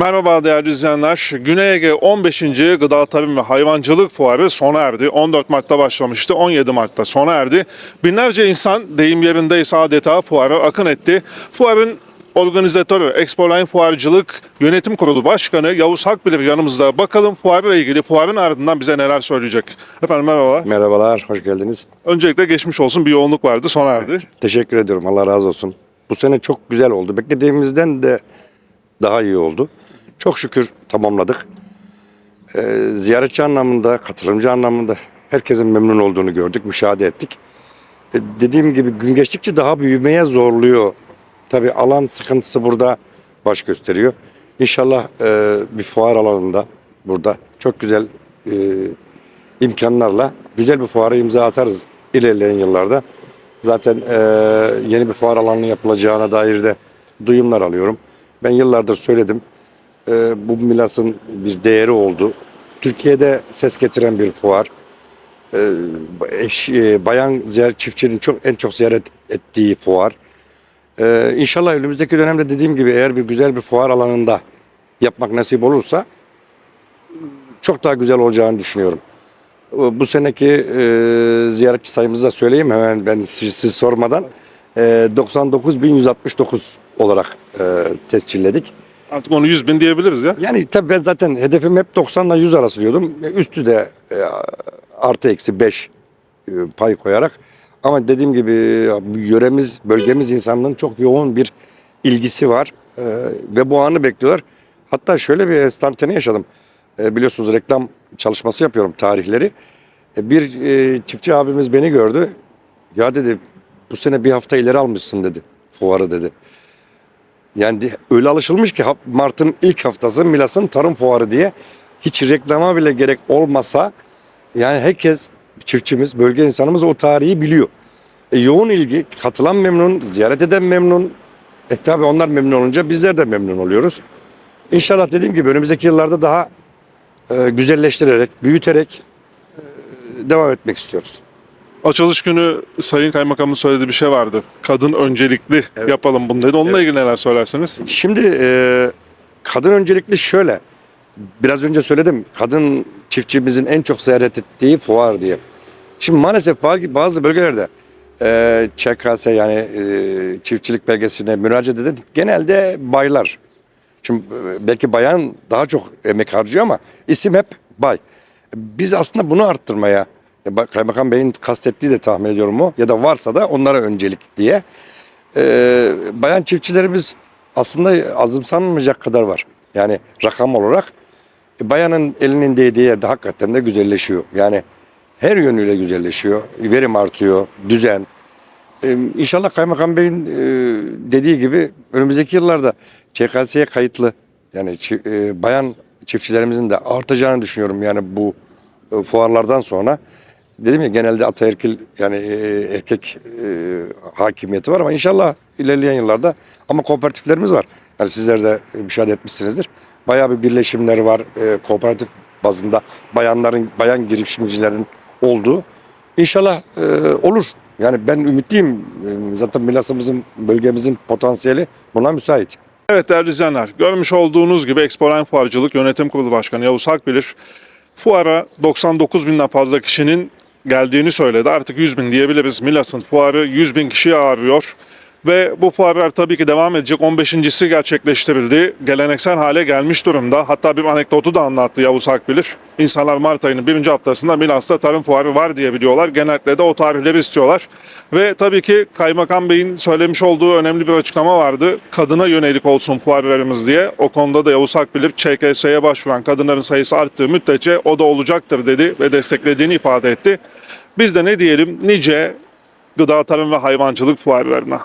Merhaba değerli izleyenler. Güney Ege 15. Gıda Tarım ve Hayvancılık Fuarı sona erdi. 14 Mart'ta başlamıştı, 17 Mart'ta sona erdi. Binlerce insan deyim yerindeyse adeta fuara akın etti. Fuarın organizatörü Expoline Fuarcılık Yönetim Kurulu Başkanı Yavuz Hakbilir yanımızda. Bakalım fuarla ilgili fuarın ardından bize neler söyleyecek. Efendim merhaba. Merhabalar, hoş geldiniz. Öncelikle geçmiş olsun bir yoğunluk vardı sona erdi. Teşekkür ediyorum, Allah razı olsun. Bu sene çok güzel oldu. Beklediğimizden de daha iyi oldu. Çok şükür tamamladık. Ee, ziyaretçi anlamında, katılımcı anlamında herkesin memnun olduğunu gördük, müşahede ettik. Ee, dediğim gibi gün geçtikçe daha büyümeye zorluyor. Tabii alan sıkıntısı burada baş gösteriyor. İnşallah e, bir fuar alanında burada çok güzel e, imkanlarla güzel bir fuara imza atarız ilerleyen yıllarda. Zaten e, yeni bir fuar alanının yapılacağına dair de duyumlar alıyorum. Ben yıllardır söyledim. E, bu Milas'ın bir değeri oldu. Türkiye'de ses getiren bir fuar. E, eş, e, bayan ziyaret çiftçinin çok en çok ziyaret ettiği fuar. E, inşallah önümüzdeki dönemde dediğim gibi eğer bir güzel bir fuar alanında yapmak nasip olursa çok daha güzel olacağını düşünüyorum. Bu seneki e, ziyaretçi sayımızı da söyleyeyim hemen ben siz, siz sormadan. E, 99.169 olarak e, tescilledik. Artık onu 100 bin diyebiliriz ya. Yani tabii ben zaten hedefim hep 90 ile 100 arası diyordum. E, Üstü de e, artı eksi 5 e, pay koyarak. Ama dediğim gibi yöremiz, bölgemiz insanlığın çok yoğun bir ilgisi var. E, ve bu anı bekliyorlar. Hatta şöyle bir enstantane yaşadım. E, biliyorsunuz reklam çalışması yapıyorum tarihleri. E, bir e, çiftçi abimiz beni gördü. Ya dedi bu sene bir hafta ileri almışsın dedi fuarı dedi. Yani öyle alışılmış ki Mart'ın ilk haftası Milas'ın tarım fuarı diye hiç reklama bile gerek olmasa yani herkes çiftçimiz, bölge insanımız o tarihi biliyor. E, yoğun ilgi, katılan memnun, ziyaret eden memnun. E tabi onlar memnun olunca bizler de memnun oluyoruz. İnşallah dediğim gibi önümüzdeki yıllarda daha e, güzelleştirerek, büyüterek e, devam etmek istiyoruz. Açılış günü Sayın Kaymakamın söylediği bir şey vardı. Kadın öncelikli yapalım bunu dedi. Onunla ilgili neler söylersiniz? Şimdi e, kadın öncelikli şöyle. Biraz önce söyledim. Kadın çiftçimizin en çok ziyaret ettiği fuar diye. Şimdi maalesef bazı- bölgelerde e, ÇKS yani e, çiftçilik belgesine müracaat eden genelde baylar. Şimdi e, belki bayan daha çok emek harcıyor ama isim hep bay. Biz aslında bunu arttırmaya Kaymakam Bey'in kastettiği de tahmin ediyorum o ya da varsa da onlara öncelik diye e, bayan çiftçilerimiz aslında azımsanmayacak kadar var. Yani rakam olarak e, bayanın elinin değdiği yerde hakikaten de güzelleşiyor. Yani her yönüyle güzelleşiyor. Verim artıyor, düzen. E, İnşallah Kaymakam Bey'in e, dediği gibi önümüzdeki yıllarda ÇKS'ye kayıtlı yani e, bayan çiftçilerimizin de artacağını düşünüyorum. Yani bu e, fuarlardan sonra dedim ya genelde ataerkil yani e, erkek e, hakimiyeti var ama inşallah ilerleyen yıllarda ama kooperatiflerimiz var. Yani sizler de müşahede etmişsinizdir. Bayağı bir birleşimler var e, kooperatif bazında bayanların bayan girişimcilerin olduğu. İnşallah e, olur. Yani ben ümitliyim. E, Zaten Milas'ımızın, bölgemizin potansiyeli buna müsait. Evet değerli izleyenler, görmüş olduğunuz gibi Expoline Fuarcılık Yönetim Kurulu Başkanı Yavuz Hakbilir fuara 99 binden fazla kişinin geldiğini söyledi. Artık 100 bin diyebiliriz. Milas'ın fuarı 100 bin kişiyi ağırlıyor. Ve bu fuarlar tabii ki devam edecek. 15.si gerçekleştirildi. Geleneksel hale gelmiş durumda. Hatta bir anekdotu da anlattı Yavuz Hakbilir. İnsanlar Mart ayının birinci haftasında Milas'ta tarım fuarı var diye biliyorlar. Genellikle de o tarihleri istiyorlar. Ve tabii ki Kaymakam Bey'in söylemiş olduğu önemli bir açıklama vardı. Kadına yönelik olsun fuarlarımız diye. O konuda da Yavuz Hakbilir ÇKS'ye başvuran kadınların sayısı arttığı müddetçe o da olacaktır dedi ve desteklediğini ifade etti. Biz de ne diyelim nice gıda tarım ve hayvancılık fuarlarına.